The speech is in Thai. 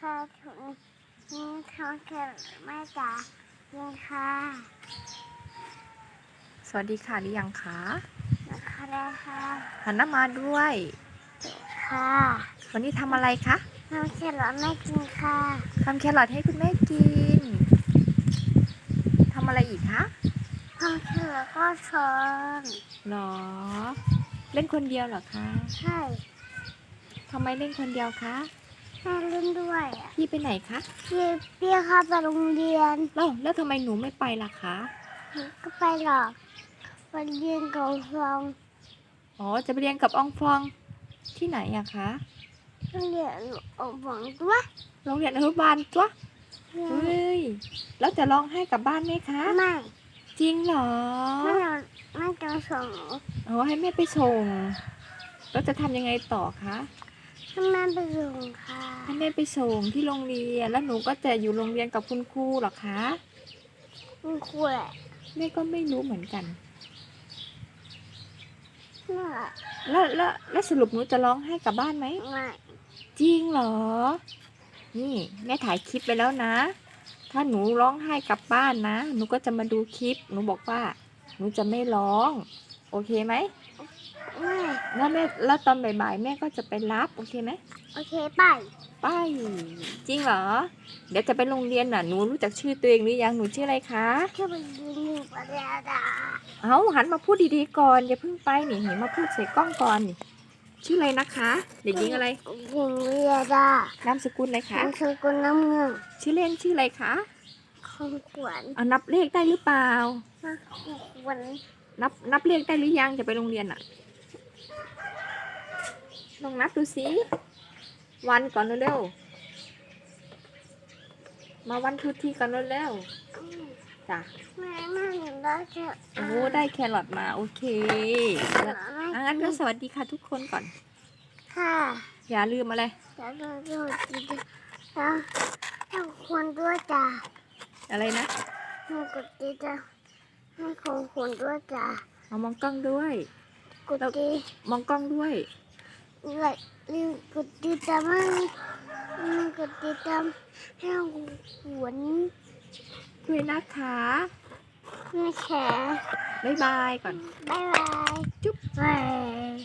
ค่ะถุงนี่ท้องเกิดแม่จ๋ายิงค่ะสวัสดีค่ะหรือยังคะนะคะได้ค่ะหันหน้ามาด้วยค่ะวันนี้ทำอะไรคะน้องเขียนรอแม่กินค่ะทำแครอทให้คุณแม่กินทำอะไรอีกคะท้องเขียนแล้วก็ช้อนหรอ เล่นคนเดียวเหรอคะใช่ ทำไมเล่นคนเดียวคะ แม่เล่นด้วยอะพี่ไปไหนคะพี่เปี้ยเข้าไปโรงเรียนแล้วแล้วทำไมหนูไม่ไปล่ะคะหนูก็ไปหรอกไปเรียนกับฟองอ๋อจะไปเรียนกับอองฟองที่ไหนอะคะเรียนอบหวังตัวโรงเรียนอนุบาลจ้ะเฮ้ยแล้วจะร้องให้กลับบ้านไหมคะไม่จริงเหรอไม่เอาไม่จะส่งหนูอ๋อให้แม่ไปส่งแล้วจะทำยังไงต่อคะ ให้แม่ไปส่งค่ะให้แม่ไปส่งที่โรงเรียน แล้วหนูก็จะอยู่โรงเรียนกับคุณครูเหรอคะ คุณครูแหละแม่ก็ไม่รู้เหมือนกัน น่ะแล้วแล้วแล้วสรุปหนูจะร้องให้กลับบ้านไหม ไม่จริงเหรอ นี่แม่ถ่ายคลิปไปแล้วนะ ถ้าหนูร้องไห้กลับบ้านนะ หนูก็จะมาดูคลิป หนูบอกว่า หนูจะไม่ร้อง โอเคไหม ไม่แล้วแม่แล้วตอนบ่ายๆแม่ก็จะไปรับโอเคไหมโอเคไปไปจริงเหรอ เดี๋ยวจะไปโรงเรียนน่ะหนูรู้จักชื่อตัวเองหรือยังหนูชื่ออะไรคะแค่ไปยืนอยู่กับยาดาเอาหันมาพูดดีๆก่อนอย่าเพิ่งไปนี่เห็นมาพูดใส่กล้องก่อนนี่ชื่ออะไรนะคะเด็กหญิงอะไรหญิงวิยาดานามสกุลอะไรคะนามสกุลน้ำเงินชื่อเล่นชื่ออะไรคะของขวัญเอานับเลขได้หรือเปล่านะของขวัญนับนับเลขได้หรือยังจะไปโรงเรียนอะ ลองนับดูสิ วันก่อนเร็วๆมาวันทุกที่ก่อนเร็วๆจ้ะแม่แม่หนูได้แค่โอ้ได้แครอทมาโอเคแล้วแม่อะงั้นก็สวัสดีค่ะทุกคนก่อน ค่ะ อย่าลืมอะไรจะดูดูดีนะให้คนด้วยจ้ะอะไรนะให้กดดีจ้ะให้ของคนด้วยจ้ะเอามองกล้องด้วยกดดีมองกล้องด้วย เลยลืมกดติดตามให้ลืมกดติดตามให้หวนด้วยนะคะไม่แขบ๊ายบายก่อนบายบาย จุ๊บบาย